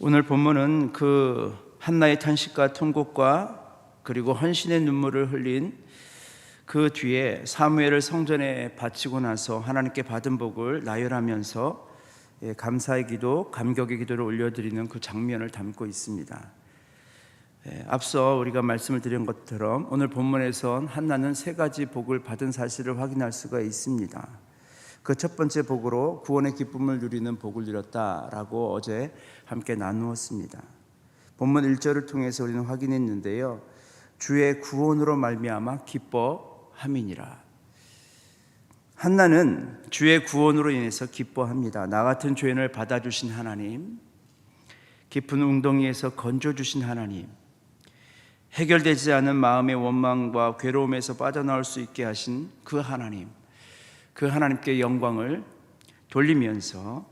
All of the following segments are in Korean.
오늘 본문은 그 한나의 탄식과 통곡과 그리고 헌신의 눈물을 흘린 그 뒤에 사무엘을 성전에 바치고 나서 하나님께 받은 복을 나열하면서 예, 감사의 기도, 감격의 기도를 올려드리는 그 장면을 담고 있습니다. 예, 앞서 우리가 말씀을 드린 것처럼 오늘 본문에선 한나는 세 가지 복을 받은 사실을 확인할 수가 있습니다. 그 첫 번째 복으로 구원의 기쁨을 누리는 복을 누렸다라고 어제 함께 나누었습니다. 본문 1절을 통해서 우리는 확인했는데요. 주의 구원으로 말미암아 기뻐함이니라. 한나는 주의 구원으로 인해서 기뻐합니다. 나 같은 죄인을 받아주신 하나님, 깊은 웅덩이에서 건져주신 하나님, 해결되지 않은 마음의 원망과 괴로움에서 빠져나올 수 있게 하신 그 하나님, 그 하나님께 영광을 돌리면서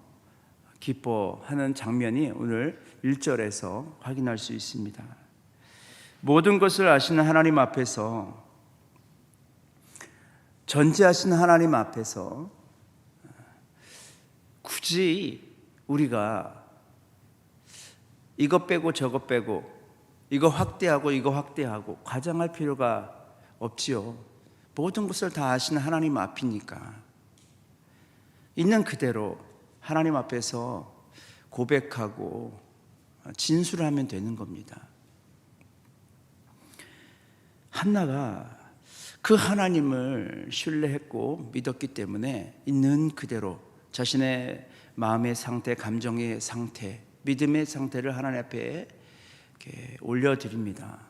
기뻐하는 장면이 오늘 1절에서 확인할 수 있습니다. 모든 것을 아시는 하나님 앞에서 전지하신 하나님 앞에서 굳이 우리가 이것 빼고 저것 빼고 이거 확대하고 이거 확대하고 과장할 필요가 없지요. 모든 것을 다 아시는 하나님 앞이니까 있는 그대로 하나님 앞에서 고백하고 진술하면 되는 겁니다. 한나가 그 하나님을 신뢰했고 믿었기 때문에 있는 그대로 자신의 마음의 상태, 감정의 상태, 믿음의 상태를 하나님 앞에 올려드립니다.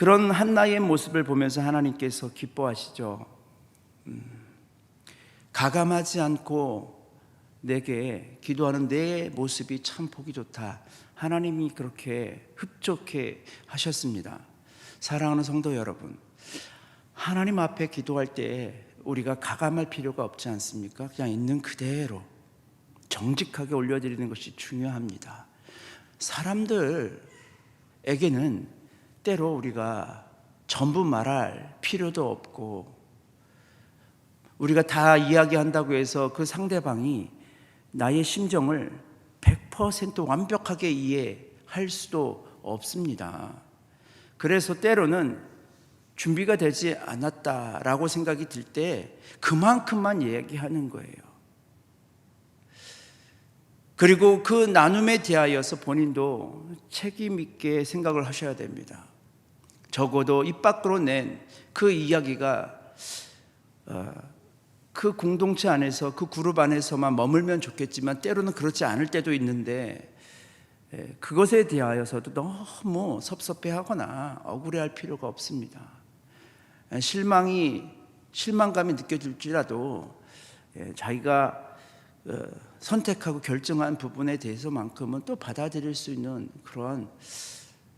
그런 한나의 모습을 보면서 하나님께서 기뻐하시죠. 음, 가감하지 않고 내게 기도하는 내 모습이 참 보기 좋다. 하나님이 그렇게 흡족해 하셨습니다. 사랑하는 성도 여러분, 하나님 앞에 기도할 때 우리가 가감할 필요가 없지 않습니까? 그냥 있는 그대로 정직하게 올려드리는 것이 중요합니다. 사람들에게는 때로 우리가 전부 말할 필요도 없고 우리가 다 이야기한다고 해서 그 상대방이 나의 심정을 100% 완벽하게 이해할 수도 없습니다. 그래서 때로는 준비가 되지 않았다라고 생각이 들 때 그만큼만 얘기하는 거예요. 그리고 그 나눔에 대하여서 본인도 책임 있게 생각을 하셔야 됩니다. 적어도 입 밖으로 낸 그 이야기가 어, 그 공동체 안에서 그 그룹 안에서만 머물면 좋겠지만 때로는 그렇지 않을 때도 있는데 예, 그것에 대하여서도 너무 섭섭해하거나 억울해할 필요가 없습니다. 예, 실망이 실망감이 느껴질지라도 예, 자기가 어, 선택하고 결정한 부분에 대해서만큼은 또 받아들일 수 있는 그런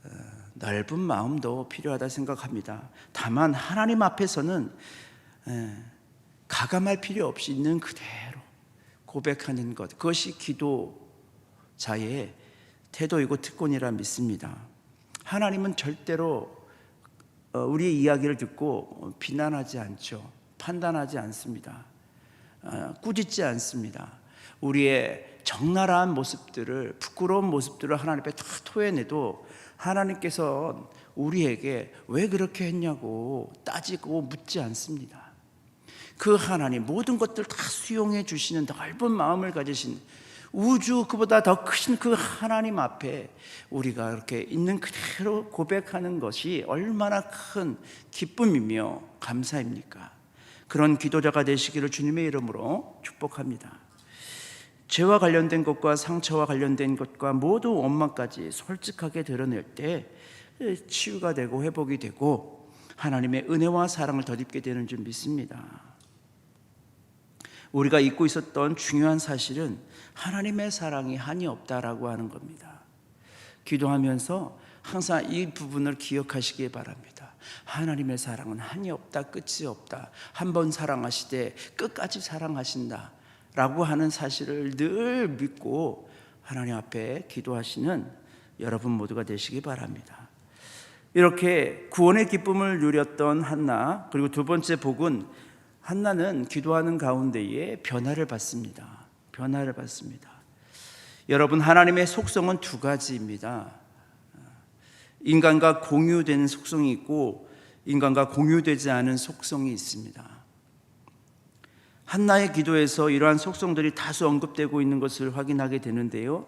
어, 넓은 마음도 필요하다 생각합니다. 다만 하나님 앞에서는 가감할 필요 없이 있는 그대로 고백하는 것 그것이 기도자의 태도이고 특권이라 믿습니다. 하나님은 절대로 어, 우리의 이야기를 듣고 비난하지 않죠. 판단하지 않습니다. 어, 꾸짖지 않습니다. 우리의 적나라한 모습들을 부끄러운 모습들을 하나님 앞에 다 토해내도 하나님께서 우리에게 왜 그렇게 했냐고 따지고 묻지 않습니다. 그 하나님 모든 것들 다 수용해 주시는 넓은 마음을 가지신 우주 그보다 더 크신 그 하나님 앞에 우리가 이렇게 있는 그대로 고백하는 것이 얼마나 큰 기쁨이며 감사입니까? 그런 기도자가 되시기를 주님의 이름으로 축복합니다. 죄와 관련된 것과 상처와 관련된 것과 모두 원망까지 솔직하게 드러낼 때 치유가 되고 회복이 되고 하나님의 은혜와 사랑을 덧입게 되는 줄 믿습니다. 우리가 잊고 있었던 중요한 사실은 하나님의 사랑이 한이 없다라고 하는 겁니다. 기도하면서 항상 이 부분을 기억하시기 바랍니다. 하나님의 사랑은 한이 없다, 끝이 없다. 한 번 사랑하시되 끝까지 사랑하신다. 라고 하는 사실을 늘 믿고 하나님 앞에 기도하시는 여러분 모두가 되시기 바랍니다. 이렇게 구원의 기쁨을 누렸던 한나, 그리고 두 번째 복은 한나는 기도하는 가운데에 변화를 받습니다. 변화를 받습니다. 여러분 하나님의 속성은 두 가지입니다. 인간과 공유된 속성이 있고 인간과 공유되지 않은 속성이 있습니다. 한나의 기도에서 이러한 속성들이 다수 언급되고 있는 것을 확인하게 되는데요.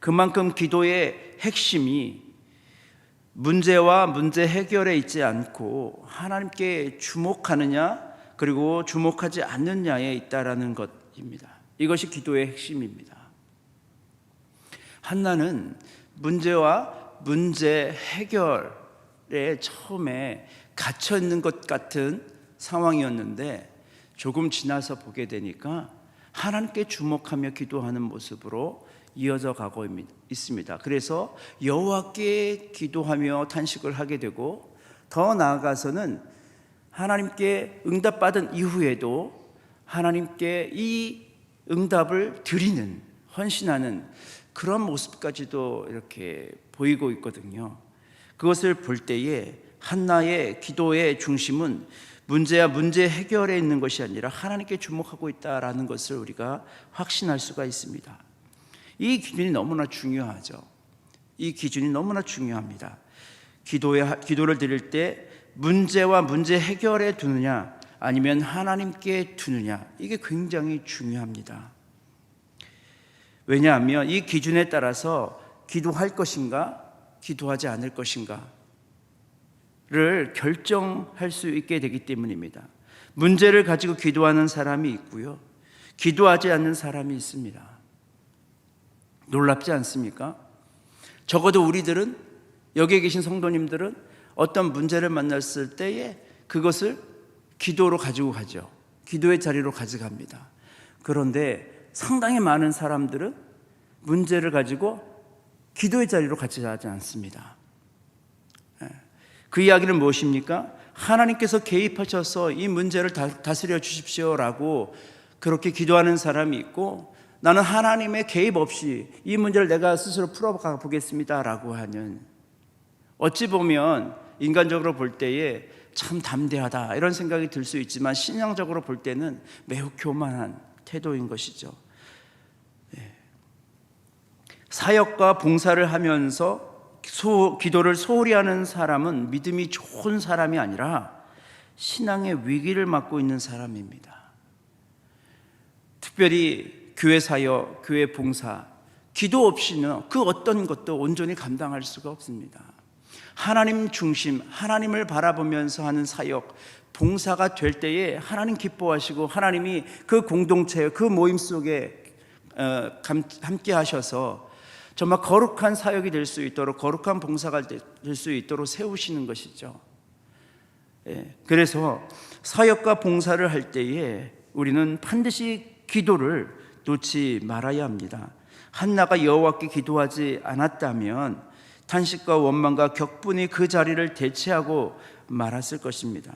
그만큼 기도의 핵심이 문제와 문제 해결에 있지 않고 하나님께 주목하느냐 그리고 주목하지 않느냐에 있다라는 것입니다. 이것이 기도의 핵심입니다. 한나는 문제와 문제 해결에 처음에 갇혀 있는 것 같은 상황이었는데 조금 지나서 보게 되니까 하나님께 주목하며 기도하는 모습으로 이어져 가고 있습니다. 그래서 여호와께 기도하며 탄식을 하게 되고 더 나아가서는 하나님께 응답받은 이후에도 하나님께 이 응답을 드리는 헌신하는 그런 모습까지도 이렇게 보이고 있거든요. 그것을 볼 때에 한나의 기도의 중심은 문제야 문제 해결에 있는 것이 아니라 하나님께 주목하고 있다라는 것을 우리가 확신할 수가 있습니다. 이 기준이 너무나 중요하죠. 이 기준이 너무나 중요합니다. 기도에 기도를 드릴 때 문제와 문제 해결에 두느냐 아니면 하나님께 두느냐 이게 굉장히 중요합니다. 왜냐하면 이 기준에 따라서 기도할 것인가 기도하지 않을 것인가를 결정할 수 있게 되기 때문입니다. 문제를 가지고 기도하는 사람이 있고요. 기도하지 않는 사람이 있습니다. 놀랍지 않습니까? 적어도 우리들은 여기에 계신 성도님들은 어떤 문제를 만났을 때에 그것을 기도로 가지고 가죠. 기도의 자리로 가져갑니다. 그런데 상당히 많은 사람들은 문제를 가지고 기도의 자리로 같이 가지 않습니다. 예. 그 이야기는 무엇입니까? 하나님께서 개입하셔서 이 문제를 다 스려 주십시오라고 그렇게 기도하는 사람이 있고 나는 하나님의 개입 없이 이 문제를 내가 스스로 풀어가 보겠습니다라고 하는 어찌 보면 인간적으로 볼 때에 참 담대하다 이런 생각이 들 수 있지만 신앙적으로 볼 때는 매우 교만한 태도인 것이죠. 사역과 봉사를 하면서 소, 기도를 소홀히 하는 사람은 믿음이 좋은 사람이 아니라 신앙의 위기를 맞고 있는 사람입니다. 특별히 교회 사역, 교회 봉사, 기도 없이는 그 어떤 것도 온전히 감당할 수가 없습니다. 하나님 중심, 하나님을 바라보면서 하는 사역, 봉사가 될 때에 하나님 기뻐하시고 하나님이 그 공동체, 그 모임 속에 어, 함께 하셔서 정말 거룩한 사역이 될 수 있도록 거룩한 봉사가 될 수 있도록 세우시는 것이죠. 예, 그래서 사역과 봉사를 할 때에 우리는 반드시 기도를 놓지 말아야 합니다. 한나가 여호와께 기도하지 않았다면 탄식과 원망과 격분이 그 자리를 대체하고 말았을 것입니다.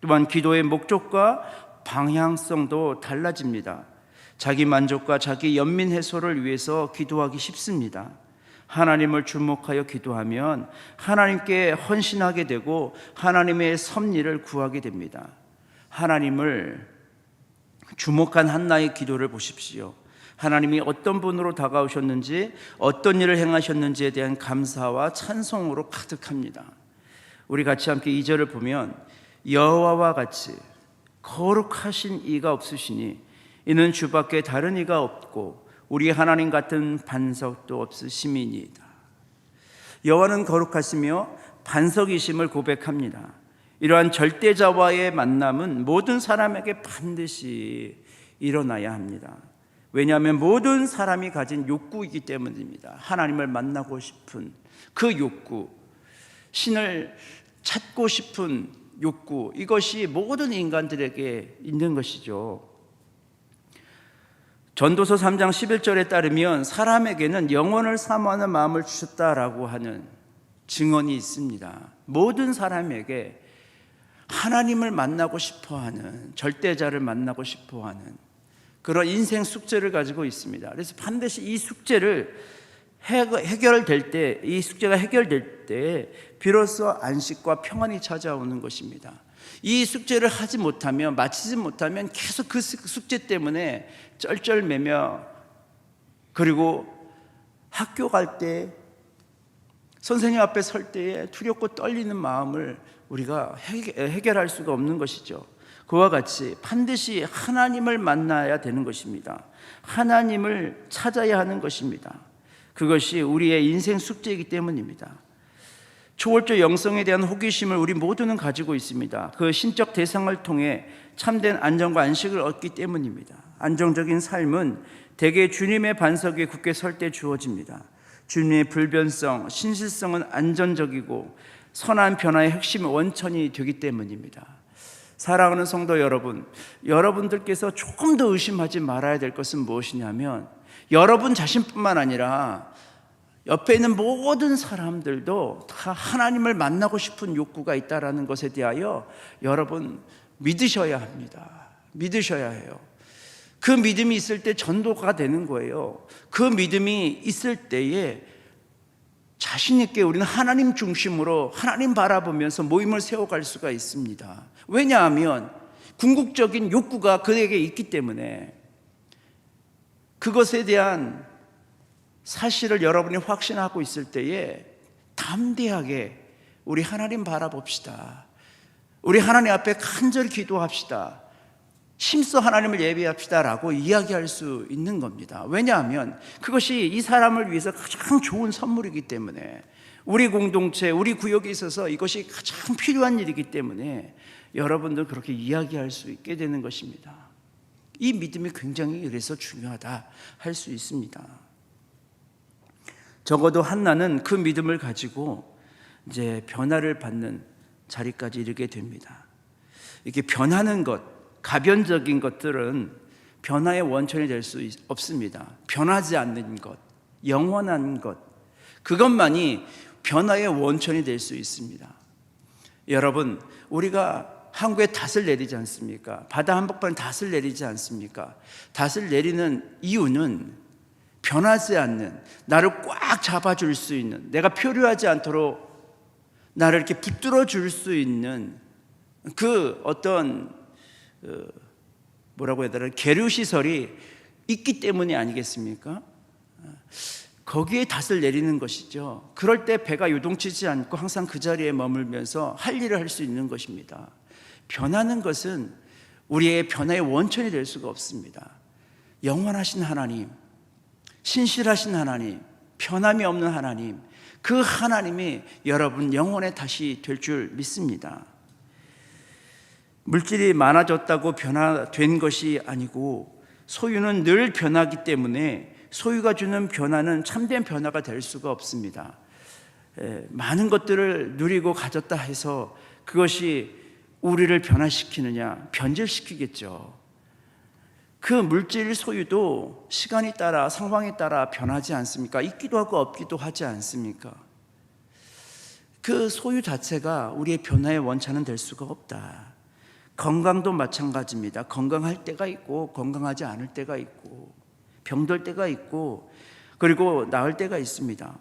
또한 기도의 목적과 방향성도 달라집니다. 자기 만족과 자기 연민 해소를 위해서 기도하기 쉽습니다. 하나님을 주목하여 기도하면 하나님께 헌신하게 되고 하나님의 섭리를 구하게 됩니다. 하나님을 주목한 한나의 기도를 보십시오. 하나님이 어떤 분으로 다가오셨는지 어떤 일을 행하셨는지에 대한 감사와 찬송으로 가득합니다. 우리 같이 함께 이 절을 보면 여호와와 같이 거룩하신 이가 없으시니 이는 주밖에 다른 이가 없고 우리 하나님 같은 반석도 없으심이니이다. 여호와는 거룩하시며 반석이심을 고백합니다. 이러한 절대자와의 만남은 모든 사람에게 반드시 일어나야 합니다. 왜냐하면 모든 사람이 가진 욕구이기 때문입니다. 하나님을 만나고 싶은 그 욕구, 신을 찾고 싶은 욕구, 이것이 모든 인간들에게 있는 것이죠. 전도서 3장 11절에 따르면 사람에게는 영혼을 사모하는 마음을 주셨다라고 하는 증언이 있습니다. 모든 사람에게 하나님을 만나고 싶어 하는, 절대자를 만나고 싶어 하는 그런 인생 숙제를 가지고 있습니다. 그래서 반드시 이 숙제를 해결될 때, 이 숙제가 해결될 때, 비로소 안식과 평안이 찾아오는 것입니다. 이 숙제를 하지 못하면 마치지 못하면 계속 그 숙제 때문에 쩔쩔매며 그리고 학교 갈 때 선생님 앞에 설 때에 두렵고 떨리는 마음을 우리가 해결- 해결할 수가 없는 것이죠. 그와 같이 반드시 하나님을 만나야 되는 것입니다. 하나님을 찾아야 하는 것입니다. 그것이 우리의 인생 숙제이기 때문입니다. 초월적 영성에 대한 호기심을 우리 모두는 가지고 있습니다. 그 신적 대상을 통해 참된 안정과 안식을 얻기 때문입니다. 안정적인 삶은 대개 주님의 반석 위에 굳게 설 때 주어집니다. 주님의 불변성, 신실성은 안전적이고 선한 변화의 핵심 원천이 되기 때문입니다. 사랑하는 성도 여러분, 여러분들께서 조금 더 의심하지 말아야 될 것은 무엇이냐면 여러분 자신뿐만 아니라 옆에 있는 모든 사람들도 다 하나님을 만나고 싶은 욕구가 있다라는 것에 대하여 여러분 믿으셔야 합니다. 믿으셔야 해요. 그 믿음이 있을 때 전도가 되는 거예요. 그 믿음이 있을 때에 자신 있게 우리는 하나님 중심으로 하나님 바라보면서 모임을 세워갈 수가 있습니다. 왜냐하면 궁극적인 욕구가 그에게 있기 때문에 그것에 대한 사실을 여러분이 확신하고 있을 때에 담대하게 우리 하나님 바라봅시다. 우리 하나님 앞에 간절히 기도합시다. 힘써 하나님을 예배합시다라고 이야기할 수 있는 겁니다. 왜냐하면 그것이 이 사람을 위해서 가장 좋은 선물이기 때문에 우리 공동체, 우리 구역에 있어서 이것이 가장 필요한 일이기 때문에 여러분들 그렇게 이야기할 수 있게 되는 것입니다. 이 믿음이 굉장히 그래서 중요하다 할 수 있습니다. 적어도 한나는 그 믿음을 가지고 이제 변화를 받는 자리까지 이르게 됩니다. 이렇게 변하는 것, 가변적인 것들은 변화의 원천이 될 수 없습니다. 변하지 않는 것, 영원한 것, 그것만이 변화의 원천이 될 수 있습니다. 여러분, 우리가 한국에 닷을 내리지 않습니까? 바다 한복판에 닷을 내리지 않습니까? 닷을 내리는 이유는 변하지 않는 나를 꽉 잡아줄 수 있는 내가 표류하지 않도록 나를 이렇게 붙들어 줄 수 있는 그 어떤 어, 뭐라고 해야 되나 계류 시설이 있기 때문이 아니겠습니까? 거기에 닷을 내리는 것이죠. 그럴 때 배가 요동치지 않고 항상 그 자리에 머물면서 할 일을 할 수 있는 것입니다. 변하는 것은 우리의 변화의 원천이 될 수가 없습니다. 영원하신 하나님, 신실하신 하나님, 변함이 없는 하나님, 그 하나님이 여러분 영혼에 다시 될 줄 믿습니다. 물질이 많아졌다고 변화된 것이 아니고 소유는 늘 변하기 때문에 소유가 주는 변화는 참된 변화가 될 수가 없습니다. 에, 많은 것들을 누리고 가졌다 해서 그것이 우리를 변화시키느냐? 변질시키겠죠. 그 물질 소유도 시간이 따라 상황에 따라 변하지 않습니까? 있기도 하고 없기도 하지 않습니까? 그 소유 자체가 우리의 변화의 원천은 될 수가 없다. 건강도 마찬가지입니다. 건강할 때가 있고 건강하지 않을 때가 있고 병들 때가 있고 그리고 나을 때가 있습니다.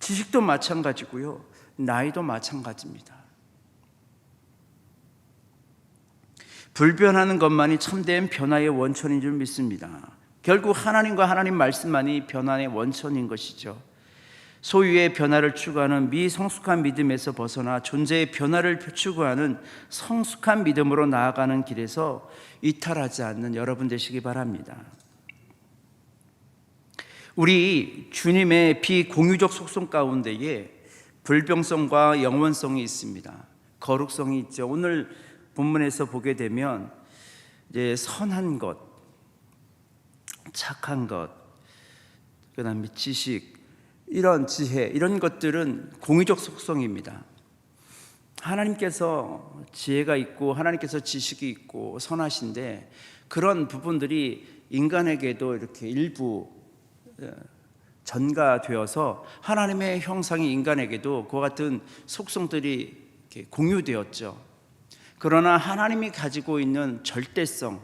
지식도 마찬가지고요. 나이도 마찬가지입니다. 불변하는 것만이 참된 변화의 원천인 줄 믿습니다. 결국 하나님과 하나님 말씀만이 변화의 원천인 것이죠. 소유의 변화를 추구하는 미성숙한 믿음에서 벗어나 존재의 변화를 추구하는 성숙한 믿음으로 나아가는 길에서 이탈하지 않는 여러분 되시기 바랍니다. 우리 주님의 비공유적 속성 가운데에 불병성과 영원성이 있습니다. 거룩성이 있죠. 오늘 본문에서 보게 되면 이제 선한 것, 착한 것, 그다음에 지식, 이런 지혜, 이런 것들은 공유적 속성입니다. 하나님께서 지혜가 있고 하나님께서 지식이 있고 선하신데 그런 부분들이 인간에게도 이렇게 일부 어, 전가되어서 하나님의 형상이 인간에게도 그와 같은 속성들이 공유되었죠. 그러나 하나님이 가지고 있는 절대성,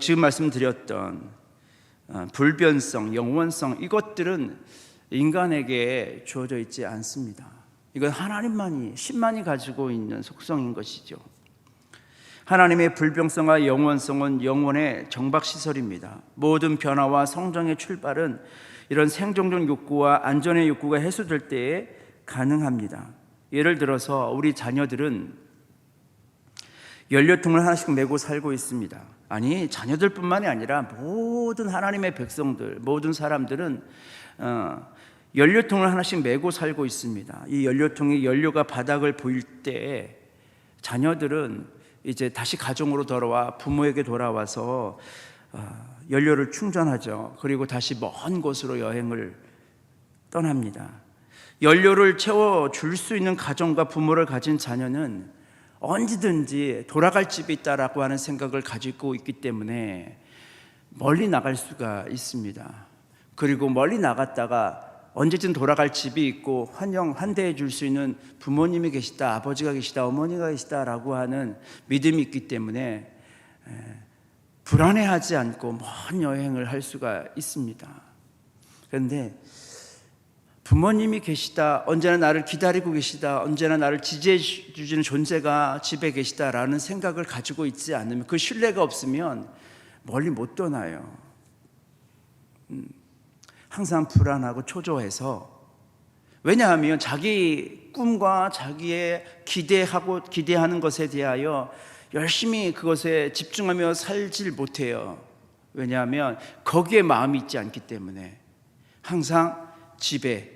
지금 말씀드렸던 어, 불변성, 영원성 이것들은 인간에게 주어져 있지 않습니다. 이건 하나님만이 신만이 가지고 있는 속성인 것이죠. 하나님의 불병성과 영원성은 영원의 정박 시설입니다. 모든 변화와 성장의 출발은 이런 생존적 욕구와 안전의 욕구가 해소될 때에 가능합니다. 예를 들어서 우리 자녀들은 연료통을 하나씩 메고 살고 있습니다. 아니 자녀들뿐만이 아니라 모든 하나님의 백성들, 모든 사람들은 어, 연료통을 하나씩 메고 살고 있습니다. 이 연료통이 연료가 바닥을 보일 때 자녀들은 이제 다시 가정으로 돌아와 부모에게 돌아와서 어, 연료를 충전하죠. 그리고 다시 먼 곳으로 여행을 떠납니다. 연료를 채워 줄 수 있는 가정과 부모를 가진 자녀는 언제든지 돌아갈 집이 있다라고 하는 생각을 가지고 있기 때문에 멀리 나갈 수가 있습니다. 그리고 멀리 나갔다가 언제든 돌아갈 집이 있고 환영 환대해 줄 수 있는 부모님이 계시다, 아버지가 계시다, 어머니가 계시다라고 하는 믿음이 있기 때문에 불안해하지 않고 먼 여행을 할 수가 있습니다. 그런데 부모님이 계시다, 언제나 나를 기다리고 계시다, 언제나 나를 지지해 주시는 존재가 집에 계시다라는 생각을 가지고 있지 않으면 그 신뢰가 없으면 멀리 못 떠나요. 음, 항상 불안하고 초조해서 왜냐하면 자기 꿈과 자기의 기대하고 기대하는 것에 대하여 열심히 그것에 집중하며 살질 못해요. 왜냐하면 거기에 마음이 있지 않기 때문에 항상 집에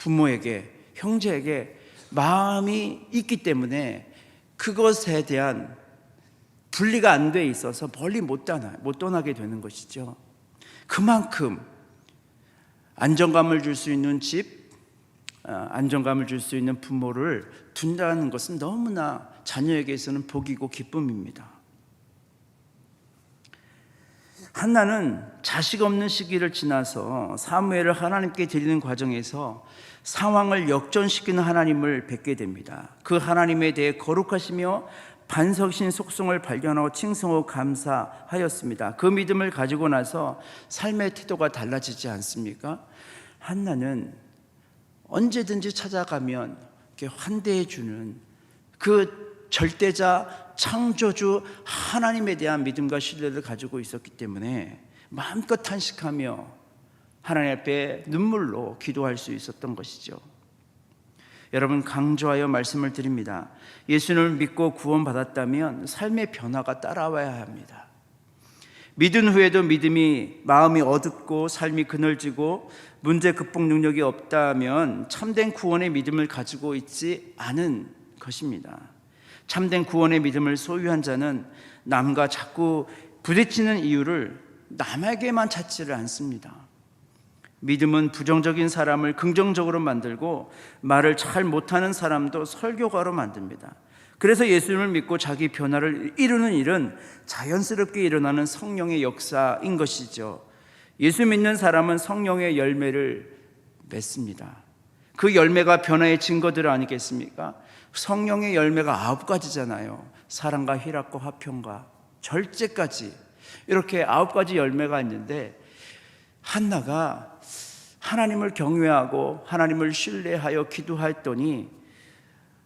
부모에게 형제에게 마음이 있기 때문에 그것에 대한 분리가 안 돼 있어서 멀리 못 떠나 못 떠나게 되는 것이죠. 그만큼 안정감을 줄 수 있는 집, 어, 안정감을 줄 수 있는 부모를 둔다는 것은 너무나 자녀에게서는 복이고 기쁨입니다. 한나는 자식 없는 시기를 지나서 사무엘을 하나님께 드리는 과정에서 상황을 역전시키는 하나님을 뵙게 됩니다. 그 하나님에 대해 거룩하시며 반석신 속성을 발견하고 칭송하고 감사하였습니다. 그 믿음을 가지고 나서 삶의 태도가 달라지지 않습니까? 한나는 언제든지 찾아가면 이렇게 환대해 주는 그 절대자 창조주 하나님에 대한 믿음과 신뢰를 가지고 있었기 때문에 마음껏 탄식하며 하나님 앞에 눈물로 기도할 수 있었던 것이죠. 여러분 강조하여 말씀을 드립니다. 예수님을 믿고 구원받았다면 삶의 변화가 따라와야 합니다. 믿은 후에도 믿음이 마음이 어둡고 삶이 그늘지고 문제 극복 능력이 없다면 참된 구원의 믿음을 가지고 있지 않은 것입니다. 참된 구원의 믿음을 소유한 자는 남과 자꾸 부딪히는 이유를 남에게만 찾지를 않습니다. 믿음은 부정적인 사람을 긍정적으로 만들고 말을 잘 못하는 사람도 설교가로 만듭니다. 그래서 예수님을 믿고 자기 변화를 이루는 일은 자연스럽게 일어나는 성령의 역사인 것이죠. 예수 믿는 사람은 성령의 열매를 맺습니다. 그 열매가 변화의 증거들 아니겠습니까? 성령의 열매가 아홉 가지잖아요. 사랑과 희락과 화평과 절제까지 이렇게 아홉 가지 열매가 있는데 한나가 하나님을 경외하고 하나님을 신뢰하여 기도했더니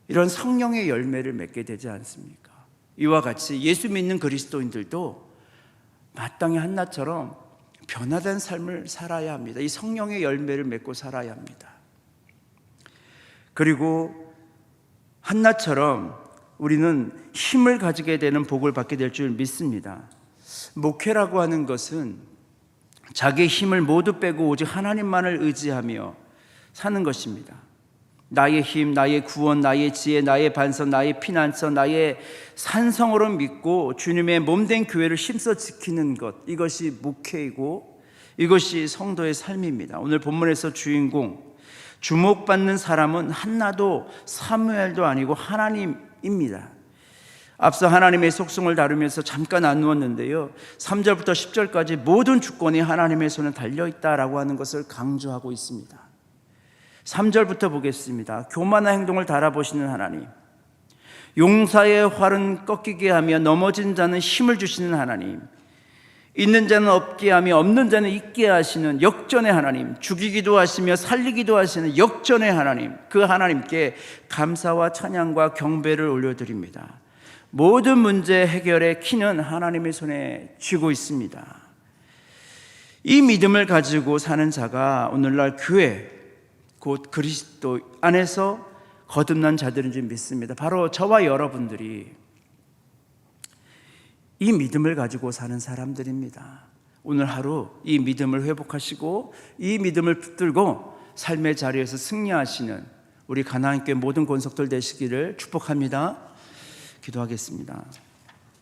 이런 성령의 열매를 맺게 되지 않습니까? 이와 같이 예수 믿는 그리스도인들도 마땅히 한나처럼 변화된 삶을 살아야 합니다. 이 성령의 열매를 맺고 살아야 합니다. 그리고 한나처럼 우리는 힘을 가지게 되는 복을 받게 될 줄 믿습니다. 목회라고 하는 것은 자기의 힘을 모두 빼고 오직 하나님만을 의지하며 사는 것입니다. 나의 힘, 나의 구원, 나의 지혜, 나의 반성, 나의 피난처, 나의 산성으로 믿고 주님의 몸된 교회를 힘써 지키는 것 이것이 목회이고 이것이 성도의 삶입니다. 오늘 본문에서 주인공 주목받는 사람은 한나도 사무엘도 아니고 하나님입니다. 앞서 하나님의 속성을 다루면서 잠깐 나누었는데요. 3절부터 10절까지 모든 주권이 하나님의 손에 달려 있다라고 하는 것을 강조하고 있습니다. 3절부터 보겠습니다. 교만한 행동을 달아보시는 하나님. 용사의 활은 꺾이게 하며 넘어진 자는 힘을 주시는 하나님. 있는 자는 없게 하며 없는 자는 있게 하시는 역전의 하나님. 죽이기도 하시며 살리기도 하시는 역전의 하나님. 그 하나님께 감사와 찬양과 경배를 올려드립니다. 모든 문제 해결의 키는 하나님의 손에 쥐고 있습니다. 이 믿음을 가지고 사는 자가 오늘날 교회 곧 그리스도 안에서 거듭난 자들인 줄 믿습니다. 바로 저와 여러분들이 이 믿음을 가지고 사는 사람들입니다. 오늘 하루 이 믿음을 회복하시고 이 믿음을 붙들고 삶의 자리에서 승리하시는 우리 가나안교회 모든 권속들 되시기를 축복합니다. 기도하겠습니다.